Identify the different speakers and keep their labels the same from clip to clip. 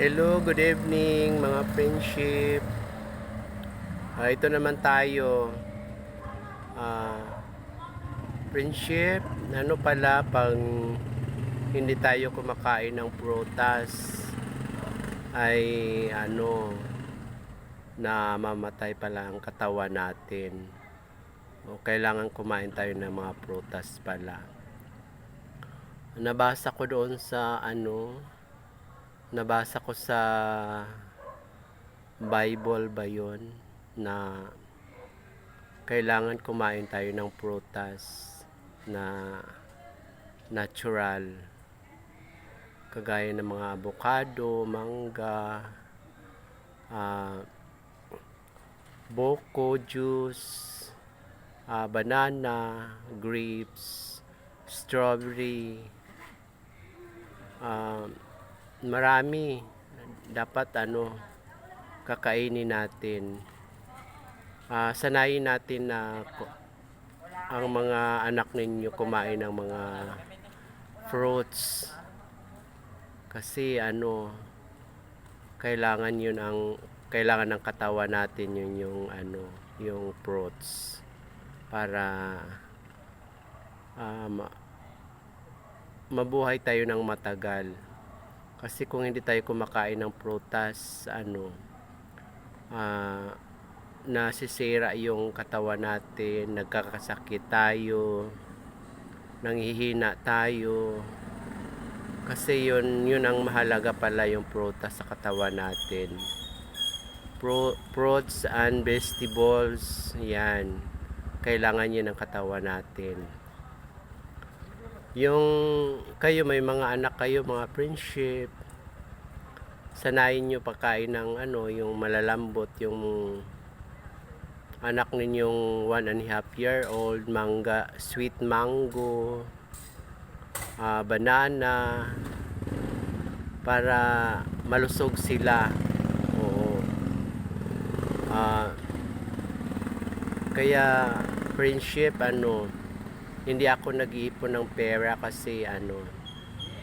Speaker 1: Hello, good evening mga friendship. Ah, ito naman tayo. Ah, friendship, ano pala pag hindi tayo kumakain ng prutas ay ano na mamatay pala ang katawan natin. O kailangan kumain tayo ng mga prutas pala. Nabasa ko doon sa ano nabasa ko sa Bible ba yun na kailangan kumain tayo ng prutas na natural. Kagaya ng mga avocado, mangga, ah, boko juice, ah, banana, grapes, strawberry, ah, marami. Dapat ano kakainin natin. Ah, sanayin natin na ang mga anak ninyo kumain ng mga fruits. Kasi ano kailangan yun ang kailangan ng katawan natin yun yung ano yung fruits. Para ma- mabuhay tayo ng matagal kasi kung hindi tayo kumakain ng prutas, ano, ah, nasisira yung katawan natin, nagkakasakit tayo, nanghihina tayo. Kasi yun, yun ang mahalaga pala yung prutas sa katawan natin. Pro, fruits and vegetables, yan. Kailangan yun ng katawan natin. Yung kayo may mga anak kayo, mga friendship, sanayin nyo pagkain ng ano, yung malalambot, yung anak ninyong one and a half year old, mangga, sweet mango, ah, banana, para malusog sila. Oo. Ah, kaya friendship ano hindi ako nag-iipon ng pera kasi ano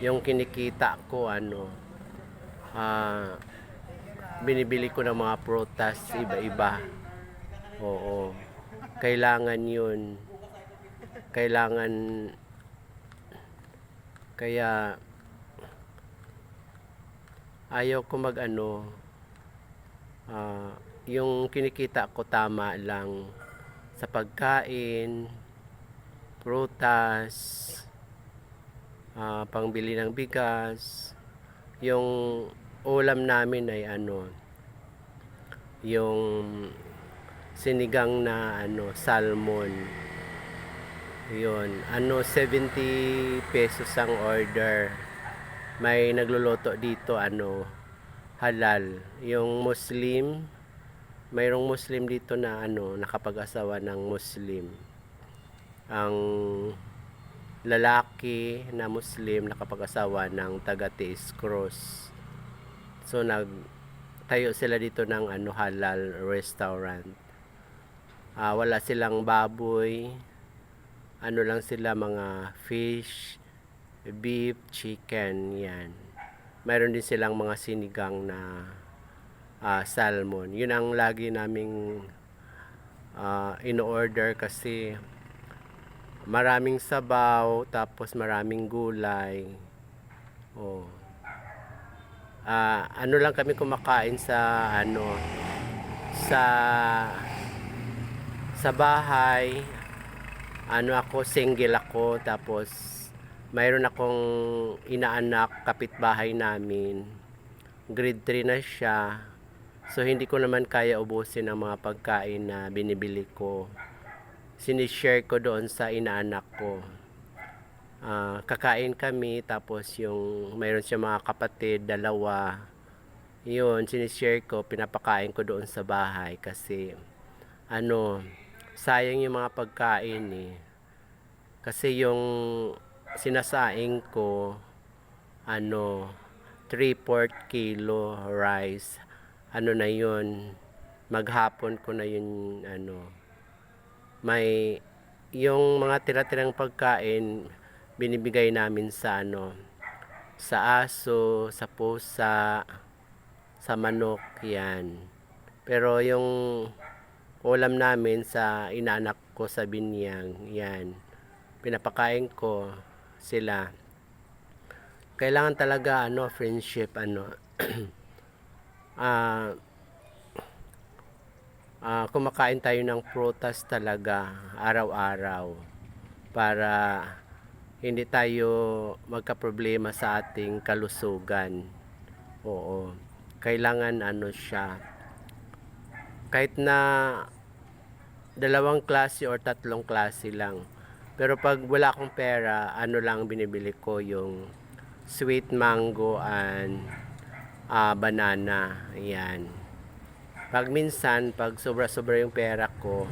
Speaker 1: yung kinikita ko ano ah binibili ko ng mga prutas iba-iba. Oo. Kailangan yun. Kailangan kaya ayaw ko mag ano ah, yung kinikita ko tama lang sa pagkain prutas, ah, pangbili ng bigas. Yung ulam namin ay ano, yung sinigang na ano, salmon. Yun, ano 70 pesos ang order. May nagluluto dito ano halal. Yung Muslim, mayroong Muslim dito na ano nakapag-asawa ng Muslim ang lalaki na Muslim nakapag-asawa ng taga Tiis Cross. So nag tayo sila dito ng ano halal restaurant. Ah, wala silang baboy. Ano lang sila mga fish, beef, chicken, yan. Mayroon din silang mga sinigang na ah, salmon. Yun ang lagi naming ah, in-order kasi maraming sabaw, tapos maraming gulay. Oh. Ah, ano lang kami kumakain sa ano sa sa bahay. Ano ako, single ako, tapos mayroon akong inaanak kapitbahay namin. Grade 3 na siya. So hindi ko naman kaya ubusin ang mga pagkain na binibili ko sinishare ko doon sa inaanak ko. Ah, kakain kami tapos yung mayroon siya mga kapatid, dalawa. Yun, sinishare ko, pinapakain ko doon sa bahay kasi ano, sayang yung mga pagkain eh. Kasi yung sinasaing ko ano 3-4 kilo rice ano na yun maghapon ko na yun ano may yung mga tira-tirang pagkain binibigay namin sa ano sa aso, sa pusa, sa manok yan. Pero yung ulam namin sa inaanak ko sa binyang, yan. Pinapakain ko sila. Kailangan talaga ano, friendship ano. Ah ah, kumakain tayo ng prutas talaga araw-araw para hindi tayo magka-problema sa ating kalusugan. Oo. Kailangan ano siya. Kahit na dalawang klase or tatlong klase lang. Pero pag wala akong pera, ano lang binibili ko yung sweet mango and ah, banana. Ayan. Pag minsan, pag sobra-sobra yung pera ko,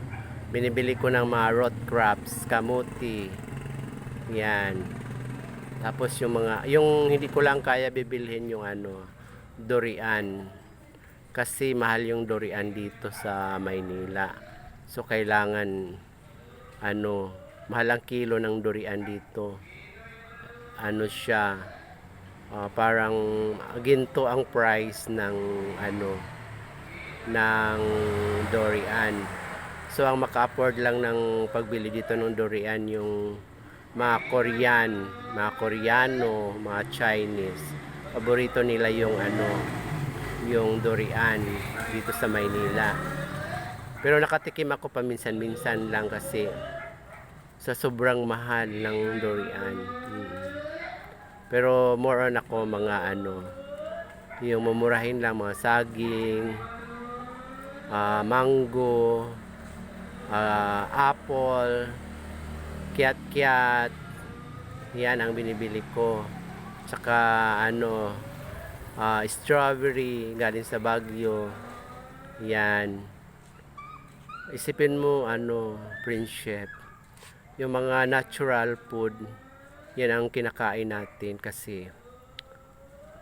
Speaker 1: binibili ko ng mga root crops, kamuti. Yan. Tapos yung mga, yung hindi ko lang kaya bibilhin yung ano, durian. Kasi mahal yung durian dito sa Maynila. So kailangan, ano, mahal ang kilo ng durian dito. Ano siya, ah, parang ginto ang price ng ano, ng durian. So ang maka-afford lang ng pagbili dito ng durian yung mga Korean, mga Koreano, mga Chinese. Paborito nila yung ano, yung durian dito sa Maynila. Pero nakatikim ako paminsan-minsan lang kasi sa sobrang mahal ng durian. Mm. Pero more on ako mga ano, yung mumurahin lang mga saging, ah, mango, ah, apple, kiat-kiat. Yan ang binibili ko. Tsaka ano, ah, strawberry galing sa Baguio. Yan. Isipin mo ano, Chef. Yung mga natural food, yan ang kinakain natin kasi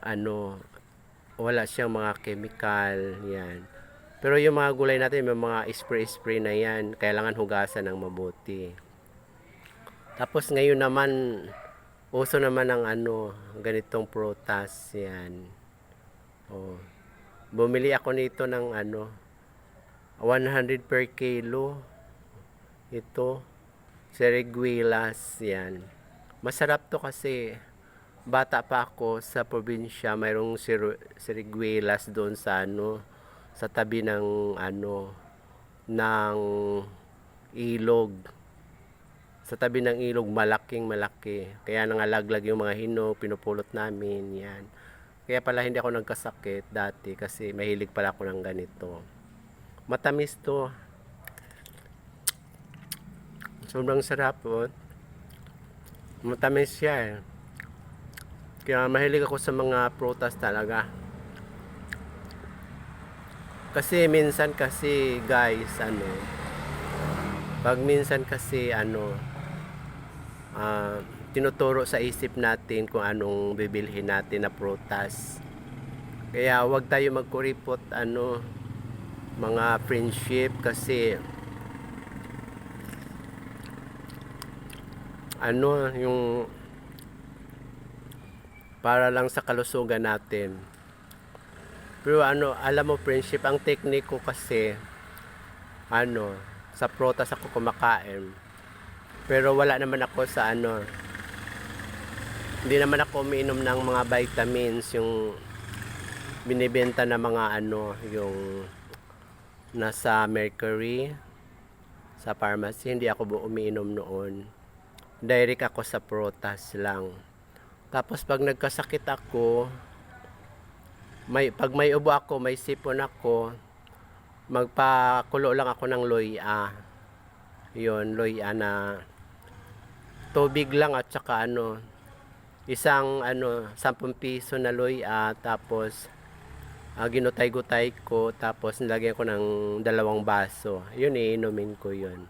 Speaker 1: ano, wala siyang mga chemical, yan. Pero yung mga gulay natin, may mga spray-spray na yan, kailangan hugasan ng mabuti. Tapos ngayon naman, uso naman ng ano, ganitong prutas, yan. Oh. Bumili ako nito ng ano, 100 per kilo. Ito, seriguelas, yan. Masarap to kasi bata pa ako sa probinsya, mayroong sir- seriguelas doon sa ano, sa tabi ng ano, ng ilog. Sa tabi ng ilog, malaking malaki. Kaya nangalaglag yung mga hinog, pinupulot namin, yan. Kaya pala hindi ako nagkasakit dati kasi mahilig pala ako ng ganito. Matamis to. Sobrang sarap po. Matamis siya eh. Kaya mahilig ako sa mga prutas talaga. Kasi minsan kasi guys, ano, pag minsan kasi ano, ah, tinuturo sa isip natin kung anong bibilhin natin na prutas. Kaya wag tayo magkuripot ano, mga friendship kasi ano yung para lang sa kalusugan natin. Pero ano, alam mo friendship, ang technique ko kasi ano, sa prutas ako kumakain. Pero wala naman ako sa ano, hindi naman ako umiinom ng mga vitamins, yung binibenta na mga ano, yung nasa Mercury, sa pharmacy, hindi ako umiinom noon. Direct ako sa prutas lang. Tapos pag nagkasakit ako, may pag may ubo ako, may sipon ako, magpakulo lang ako ng loya. 'Yon, loya na tubig lang at saka ano, isang ano, 10 piso na loya tapos ah, ginutay-gutay ko tapos nilagyan ko ng dalawang baso. 'Yun iinumin ko 'yun.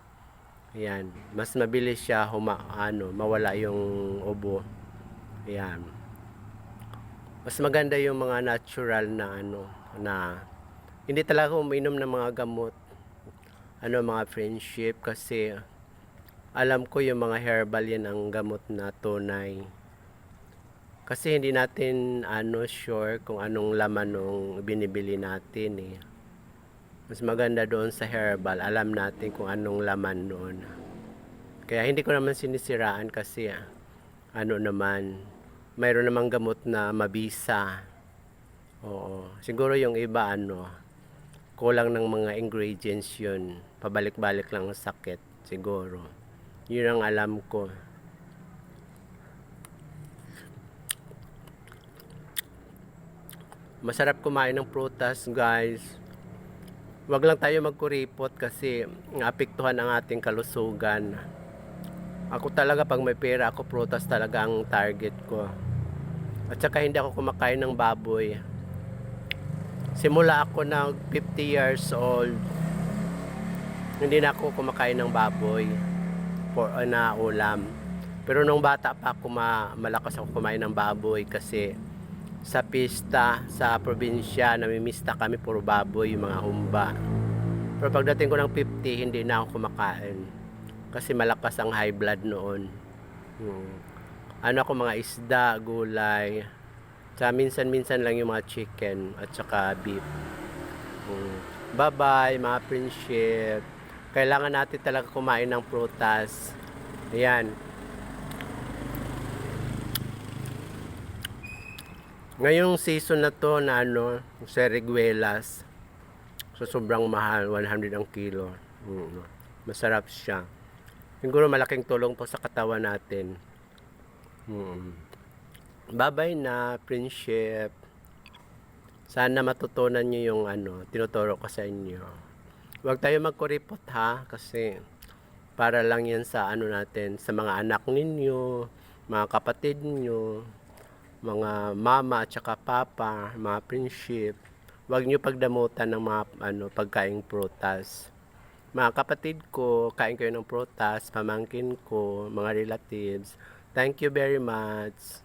Speaker 1: Ayan, mas mabilis siya huma, ano, mawala yung ubo. Ayan. Mas maganda yung mga natural na ano, na hindi talaga uminom ng mga gamot. Ano, mga friendship kasi alam ko yung mga herbal yan ang gamot na tunay. Kasi hindi natin ano sure kung anong laman nung binibili natin eh. Mas maganda doon sa herbal, alam natin kung anong laman noon. Kaya hindi ko naman sinisiraan kasi ah, ano naman, mayroon namang gamot na mabisa. Oo, siguro yung iba ano, kulang ng mga ingredients yun. Pabalik-balik lang ang sakit, siguro. Yun ang alam ko. Masarap kumain ng prutas, guys. Huwag lang tayo magkuripot kasi apektuhan ang ating kalusugan. Ako talaga pag may pera ako, prutas talaga ang target ko. At saka hindi ako kumakain ng baboy. Simula ako na 50 years old, hindi na ako kumakain ng baboy for uh, na ulam. Pero nung bata pa ako, ma- malakas ako kumain ng baboy kasi sa pista, sa probinsya, namimista kami puro baboy, yung mga humba. Pero pagdating ko ng 50, hindi na ako kumakain. Kasi malakas ang high blood noon. Hmm. Ano ako mga isda, gulay. Sa minsan-minsan lang yung mga chicken at saka beef. Hmm. Bye-bye mga friendship. Kailangan natin talaga kumain ng prutas. Ayan. Ngayong season na to na ano, seriguelas. So sobrang mahal, 100 ang kilo. Mm. Masarap siya. Siguro malaking tulong to sa katawan natin. Mm. Bye-bye na, friendship. Sana matutunan nyo yung ano, tinuturo ko sa inyo. Huwag tayo magkuripot ha, kasi para lang yan sa ano natin, sa mga anak ninyo, mga kapatid nyo, mga mama at saka papa, mga friendship. Huwag nyo pagdamutan ng mga ano, pagkaing prutas. Mga kapatid ko, kain kayo ng prutas, pamangkin ko, mga relatives. Thank you very much.